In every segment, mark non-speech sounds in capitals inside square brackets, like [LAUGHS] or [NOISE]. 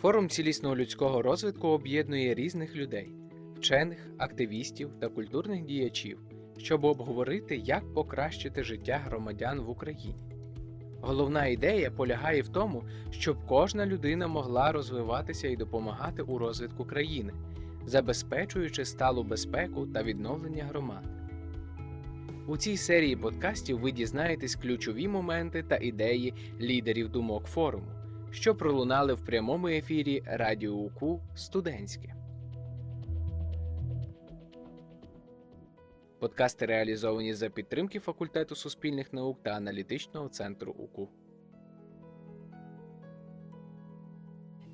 Форум цілісного людського розвитку об'єднує різних людей, вчених, активістів та культурних діячів, щоб обговорити, як покращити життя громадян в Україні. Головна ідея полягає в тому, щоб кожна людина могла розвиватися і допомагати у розвитку країни, забезпечуючи сталу безпеку та відновлення громад. У цій серії подкастів ви дізнаєтесь ключові моменти та ідеї лідерів думок форуму, що пролунали в прямому ефірі Радіо УКУ Студентське. Подкасти реалізовані за підтримки факультету суспільних наук та аналітичного центру УКУ.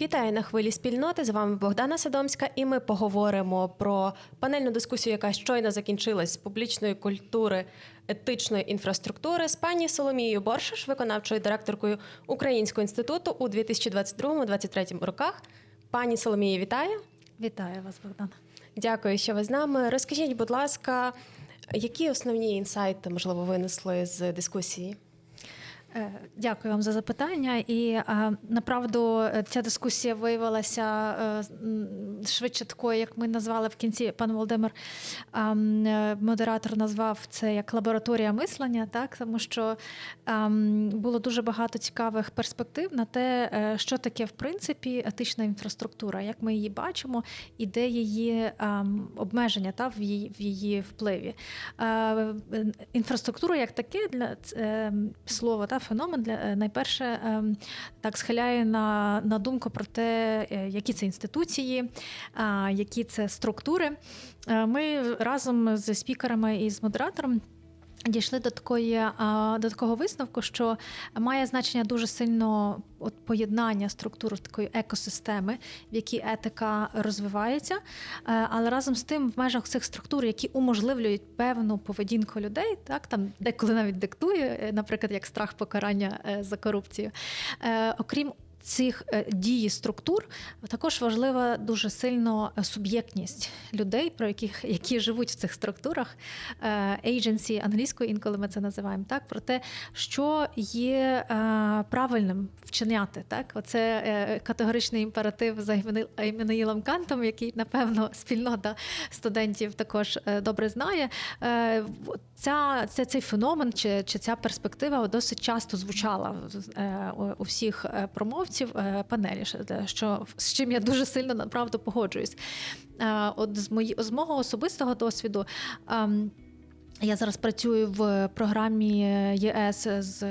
Вітаю на хвилі спільноти. З вами Богдана Садомська, і ми поговоримо про панельну дискусію, яка щойно закінчилась з публічної культури етичної інфраструктури з пані Соломією Боршиш, виконавчою директоркою Українського інституту у 2022-2023 роках. Пані Соломія, вітаю! Вітаю вас, Богдана. Дякую, що ви з нами. Розкажіть, будь ласка, які основні інсайти можливо винесли з дискусії? Е, Дякую вам за запитання. І направду е, ця дискусія виявилася е, швидше такою, як ми назвали в кінці. Пан Володимир модератор назвав це як лабораторія мислення, так тому що було дуже багато цікавих перспектив на те, що таке в принципі етична інфраструктура, як ми її бачимо, і де її обмеження та в її в її впливі. Інфраструктура як таке для е, слово та феномен для е, найперше е, так схиляє на, на думку про те, е, які це інституції, які це структури. Е, Ми разом з спікерами і з модератором. Дійшли до такої до такого висновку, що має значення дуже сильно от поєднання структур такої екосистеми, в якій етика розвивається, Е, але разом з тим, в межах цих структур, які уможливлюють певну поведінку людей, так там деколи навіть диктує, е, наприклад, як страх покарання е, за корупцію. Е, Окрім Цих е, дії структур також важлива дуже сильно е, суб'єктність людей, про яких які живуть в цих структурах, е, agency англійською, інколи ми це називаємо так, про те, що є правильним вчиняти. Так, оце категоричний імператив за Імману- Іммануїлом Кантом, який напевно спільнота студентів також добре знає. Ця, ця цей феномен чи, чи ця перспектива досить часто звучала е, у- всіх е, промовців е, панелі, що- з чим я дуже сильно направду погоджуюсь. От з мої з мого особистого досвіду. ем, я зараз працюю в програмі ЄС з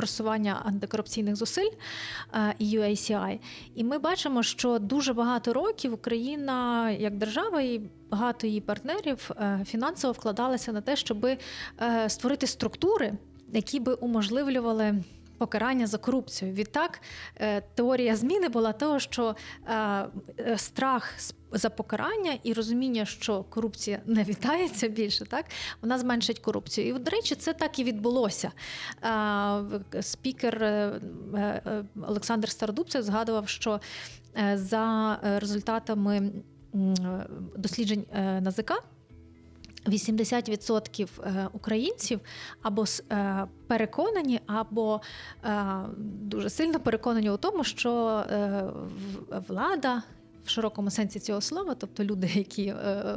просування антикорупційних зусиль е, UACI. І ми бачимо, що дуже багато років Україна як держава і багато її партнерів е, фінансово вкладалися на те, щоб створити структури, які би уможливлювали. Покарання за корупцію. Відтак е, теорія зміни була того, що е, е, страх за покарання і розуміння, що корупція [LAUGHS] не вітається більше, так вона зменшить корупцію. І, до речі, це так і відбулося. Спікер Олександр Стародубцев згадував, що за результатами досліджень НАЗК 80% е, українців або е, переконані, або е, дуже сильно переконані у тому, що влада. В широкому сенсі цього слова, тобто люди, які е, е,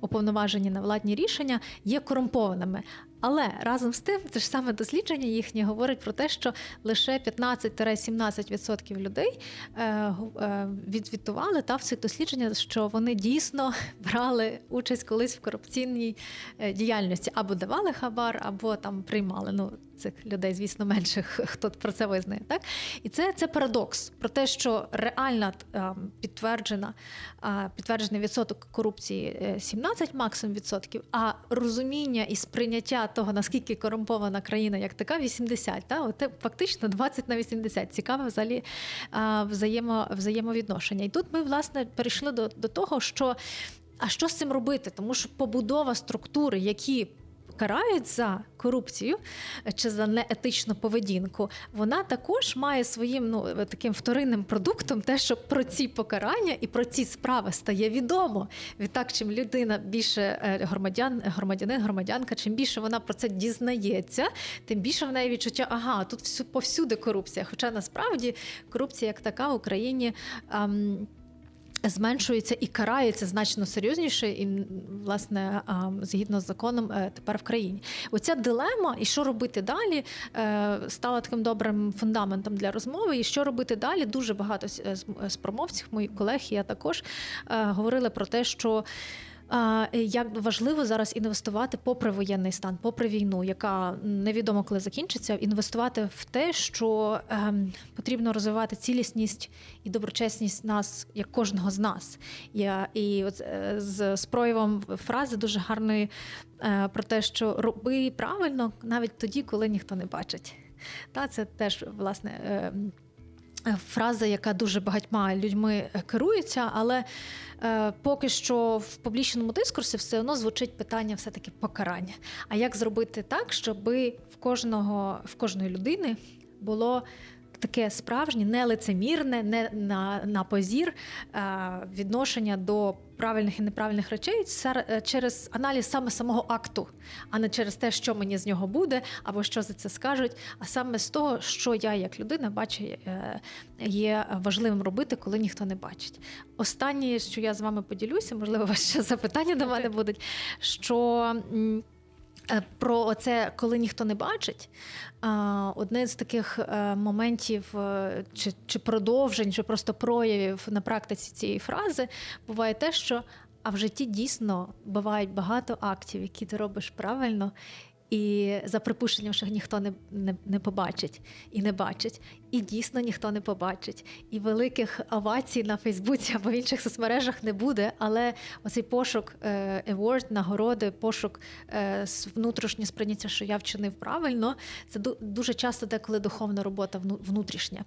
уповноважені на владні рішення, є корумпованими. Але разом з тим, це ж саме дослідження їхнє говорить про те, що лише 15-17% людей е, е, відзвітували та в цих дослідженнях, що вони дійсно [LAUGHS] брали участь колись в корупційній е, діяльності, або давали хабар, або там приймали. Ну цих людей, звісно, менше хто про це визнає. Так і це, це парадокс про те, що реальна е, підтверджена підтверджений відсоток корупції е, 17 максимум відсотків, а розуміння і сприйняття того, наскільки корумпована країна як така, 80. Та? От фактично 20 на 80. Цікаве взагалі взаємо, взаємовідношення. І тут ми, власне, перейшли до, до того, що а що з цим робити? Тому що побудова структури, які карають за корупцію е, чи за неетичну поведінку, вона також має своїм ну е, таким вторинним продуктом те, що про ці покарання і про ці справи стає відомо. Відтак, чим людина більше е, громадян, громадянин, громадянка, чим більше вона про це дізнається, тим більше в неї відчуття, ага, тут всю повсюди корупція. Хоча насправді корупція як така в Україні. ам, Зменшується і карається значно серйозніше, і власне згідно з законом е, тепер в країні. Оця дилема, і що робити далі, е, стала таким добрим фундаментом для розмови. І що робити далі? Дуже багато з- з промовців, мої колеги, я також е, говорили про те, що. А, Як важливо зараз інвестувати попри воєнний стан, попри війну, яка невідомо коли закінчиться, інвестувати в те, що ем, потрібно розвивати цілісність і доброчесність нас, як кожного з нас. Я і от е, з, з проявом фрази дуже гарної е, про те, що роби правильно навіть тоді, коли ніхто не бачить. Та це теж власне. Е, Фраза, яка дуже багатьма людьми е, керується, але е, поки що в публічному дискурсі все одно звучить питання все-таки покарання. А як зробити так, щоб в кожного в кожної людини було таке справжнє, не лицемірне, не на, на позір е, відношення до правильних і неправильних речей е, через аналіз саме самого акту, а не через те, що мені з нього буде, або що за це скажуть, а саме з того, що я як людина бачу, е, є важливим робити, коли ніхто не бачить. Останнє, що я з вами поділюся, можливо, у вас ще запитання до мене будуть. Що про це, коли ніхто не бачить, одне з таких е, моментів е, чи, чи продовжень, чи просто проявів на практиці цієї фрази буває те, що а в житті дійсно бувають багато актів, які ти робиш правильно. І за припущенням, що ніхто не, не, не побачить і не бачить, і дійсно ніхто не побачить. І великих овацій на Фейсбуці або в інших соцмережах не буде. Але оцей пошук е, award, нагороди, пошук е, внутрішнє сприйняття, що я вчинив правильно, це дуже часто деколи духовна робота внутрішня.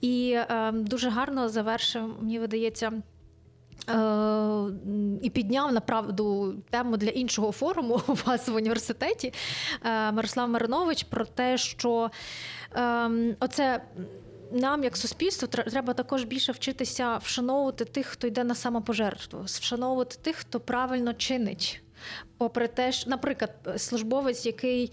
І е, дуже гарно завершив, мені видається. Е, І підняв направду тему для іншого форуму у вас в університеті е, Мирослав Маринович про те, що ем, оце нам, як суспільству, треба також більше вчитися вшановувати тих, хто йде на самопожертву, вшановувати тих, хто правильно чинить. Попри те, що, наприклад, службовець, який е,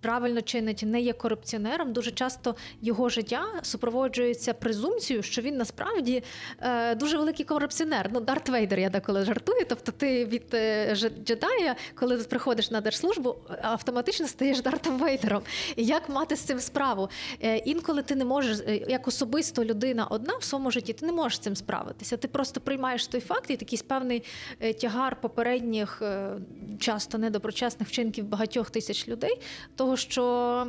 правильно чинить, не є корупціонером, дуже часто його життя супроводжується презумпцією, що він насправді е, дуже великий корупціонер. Ну, Дарт Вейдер, я деколи жартую. Тобто, ти від е, джедая, коли приходиш на держслужбу, автоматично стаєш Дартом Вейдером. Як мати з цим справу? Е, інколи ти не можеш, е, як особисто людина одна в своєму житті, ти не можеш з цим справитися. Ти просто приймаєш той факт і якийсь певний е, тягар попередніх, е, часто недоброчесних вчинків багатьох тисяч людей, того що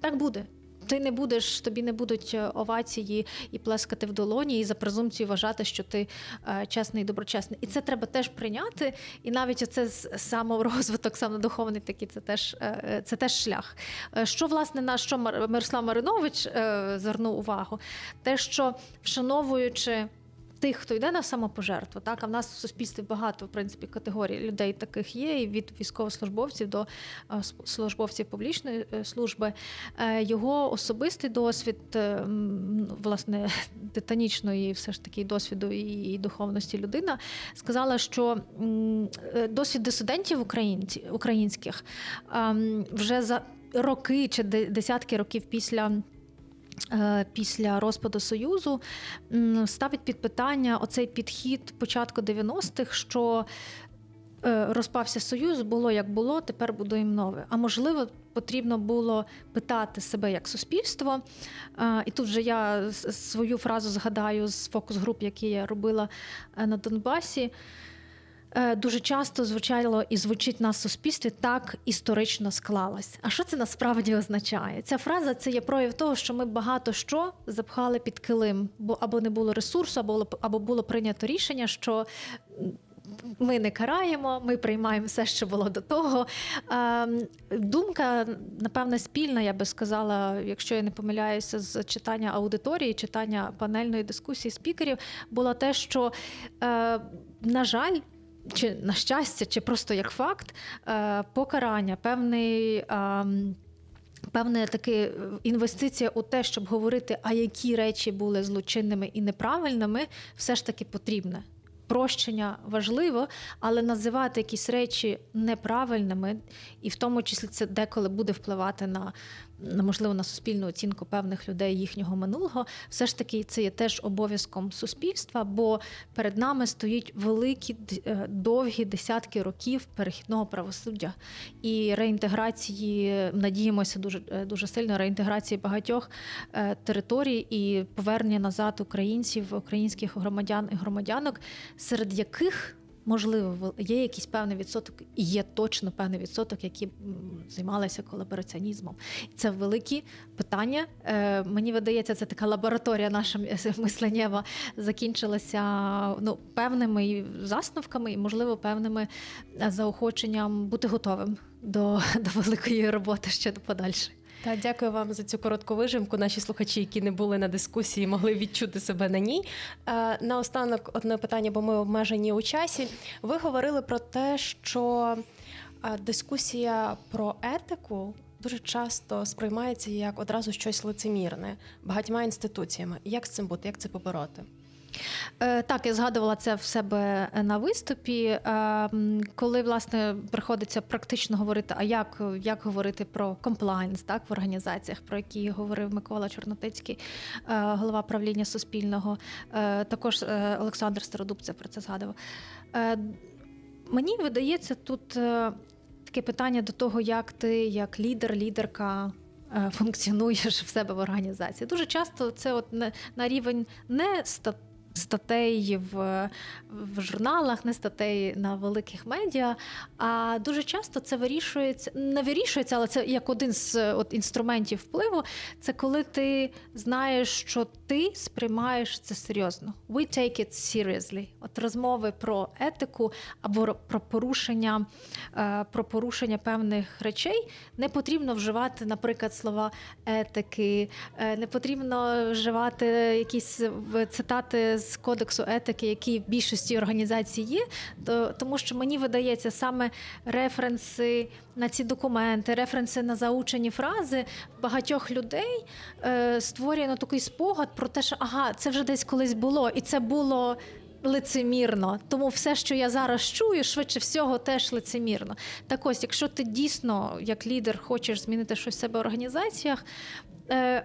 так буде. Ти не будеш, тобі не будуть е, овації і плескати в долоні, і за презумпцією вважати, що ти е, чесний і доброчесний. І це треба теж прийняти. І навіть оце саморозвиток, самодуховний такий, це теж, е, е, це теж шлях. Е, Що, власне, на що Мирослав Маринович е, звернув увагу? Те, що вшановуючи. Тих, хто йде на самопожертву, так а в нас в суспільстві багато в принципі категорій людей таких є, і від військовослужбовців до е, службовців публічної е, служби. Е, Його особистий досвід, власне, [LAUGHS] титанічної, все ж таки досвіду і, духовності людина сказала, що досвід дисидентів українці, українських вже за роки чи десятки років після. Е, Після розпаду Союзу ставить під питання оцей підхід початку 90-х, що е, розпався Союз, було як було, тепер будуємо нове. А можливо, потрібно було питати себе як суспільство. Е, І тут вже я свою фразу згадаю з фокус-груп, які я робила на Донбасі. Е, Дуже часто звучало і звучить на суспільстві так історично склалось. А що це насправді означає? Ця фраза це є прояв того, що ми багато що запхали під килим, бо або не було ресурсу, або, або було прийнято рішення, що ми не караємо, ми приймаємо все, що було до того. Ем, Думка, напевне, спільна, я би сказала, якщо я не помиляюся, з читання аудиторії, читання панельної дискусії спікерів, була те, що, е, на жаль, чи на щастя, чи просто як факт, е, покарання, певний. ем, Певна таки інвестиція у те, щоб говорити, а які речі були злочинними і неправильними, все ж таки потрібне. Прощення важливо, але називати якісь речі неправильними, і в тому числі це деколи буде впливати на можливо на суспільну оцінку певних людей їхнього минулого. Все ж таки, це є теж обов'язком суспільства, бо перед нами стоїть великі е, довгі десятки років перехідного правосуддя і реінтеграції. Надіємося дуже е, дуже сильно реінтеграції багатьох е, територій і повернення назад українців, українських громадян і громадянок, серед яких можливо є якийсь певний відсоток, і є точно певний відсоток, які займалися колабораціонізмом. Це великі питання. Е, Мені видається, це така лабораторія наша [LAUGHS] мисленнєва закінчилася ну, певними засновками, і можливо певними е, заохоченням бути готовим до, [LAUGHS] до великої роботи ще подальше. Та дякую вам за цю коротку вижимку. Наші слухачі, які не були на дискусії, могли відчути себе на ній. Е, Наостанок одне питання, бо ми обмежені у часі. Ви говорили про те, що е, дискусія про етику. Дуже часто сприймається як одразу щось лицемірне багатьма інституціями. Як з цим бути? Як це побороти? Е, Так, я згадувала це в себе на виступі. Е, Коли власне приходиться практично говорити, а як, як говорити про комплайнс так, в організаціях, про які говорив Микола Чорнотицький, е, голова правління Суспільного, також Олександр Стародуб це про це згадував. Мені видається тут таке питання до того, як ти, як лідер, лідерка. Функціонуєш в себе в організації. Дуже часто це от на рівень не ста- статей в, в журналах, не статей на великих медіа. А дуже часто це вирішується, не вирішується, але це як один з от, інструментів впливу. Це коли ти знаєш, що ти сприймаєш це серйозно. We take it seriously. От розмови про етику або про порушення, е, про порушення певних речей не потрібно вживати, наприклад, слова етики, е, не потрібно вживати якісь цитати з кодексу етики, які в більшості організацій є. То, тому що мені видається саме референси на ці документи, референси на заучені фрази багатьох людей е, створює ну, такий спогад про те, що ага, це вже десь колись було, і це було. Лицемірно, тому все, що я зараз чую, швидше всього, теж лицемірно. Так ось, якщо ти дійсно, як лідер, хочеш змінити щось в себе в організаціях, е,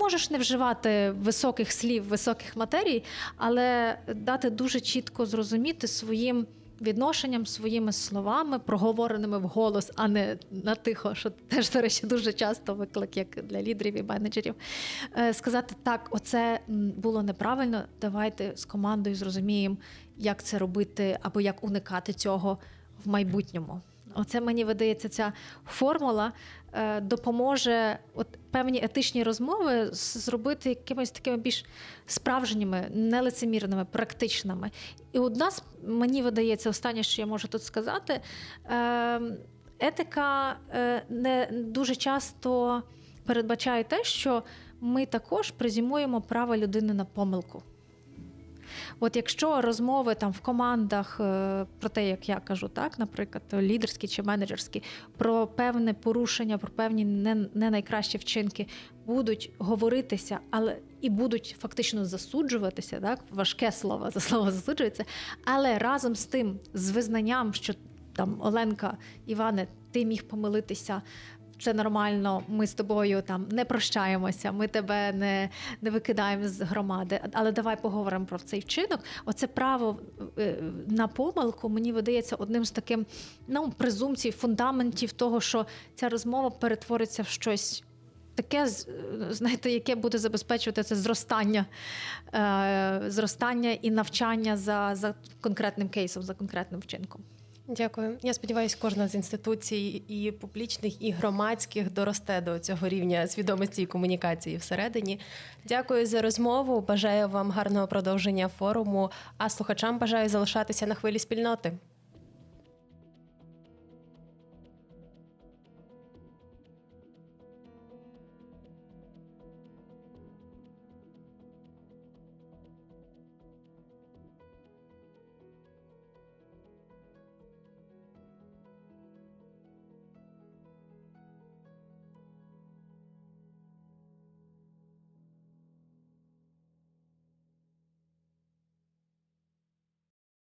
можеш не вживати високих слів, високих матерій, але дати дуже чітко зрозуміти своїм відношенням, своїми словами, проговореними вголос, а не на тихо, що теж, до речі, дуже часто виклик як для лідерів і менеджерів. Е, Сказати так, оце було неправильно. Давайте з командою зрозуміємо, як це робити або як уникати цього в майбутньому. Оце мені видається, ця формула е, допоможе от певні етичні розмови зробити якимись такими більш справжніми, нелицемірними, практичними. І одна з мені видається, останнє, що я можу тут сказати, е, етика е, не дуже часто передбачає те, що ми також презюмуємо право людини на помилку. От якщо розмови там в командах е, про те, як я кажу, так, наприклад, лідерські чи менеджерські, про певне порушення, про певні не, не найкращі вчинки будуть говоритися, але і будуть фактично засуджуватися, так, важке слово за слово засуджується, але разом з тим, з визнанням, що там Оленка, Іване, ти міг помилитися. Це нормально, ми з тобою там не прощаємося, ми тебе не, не викидаємо з громади. Але давай поговоримо про цей вчинок. Оце право е, на помилку мені видається одним з таким ну, презумпцій, фундаментів того, що ця розмова перетвориться в щось. Таке, знаєте, яке буде забезпечувати це зростання, е, зростання і навчання за, за конкретним кейсом, за конкретним вчинком. Дякую. Я сподіваюся, кожна з інституцій і публічних, і громадських доросте до цього рівня свідомості і комунікації всередині. Дякую за розмову. Бажаю вам гарного продовження форуму. А слухачам бажаю залишатися на хвилі спільноти.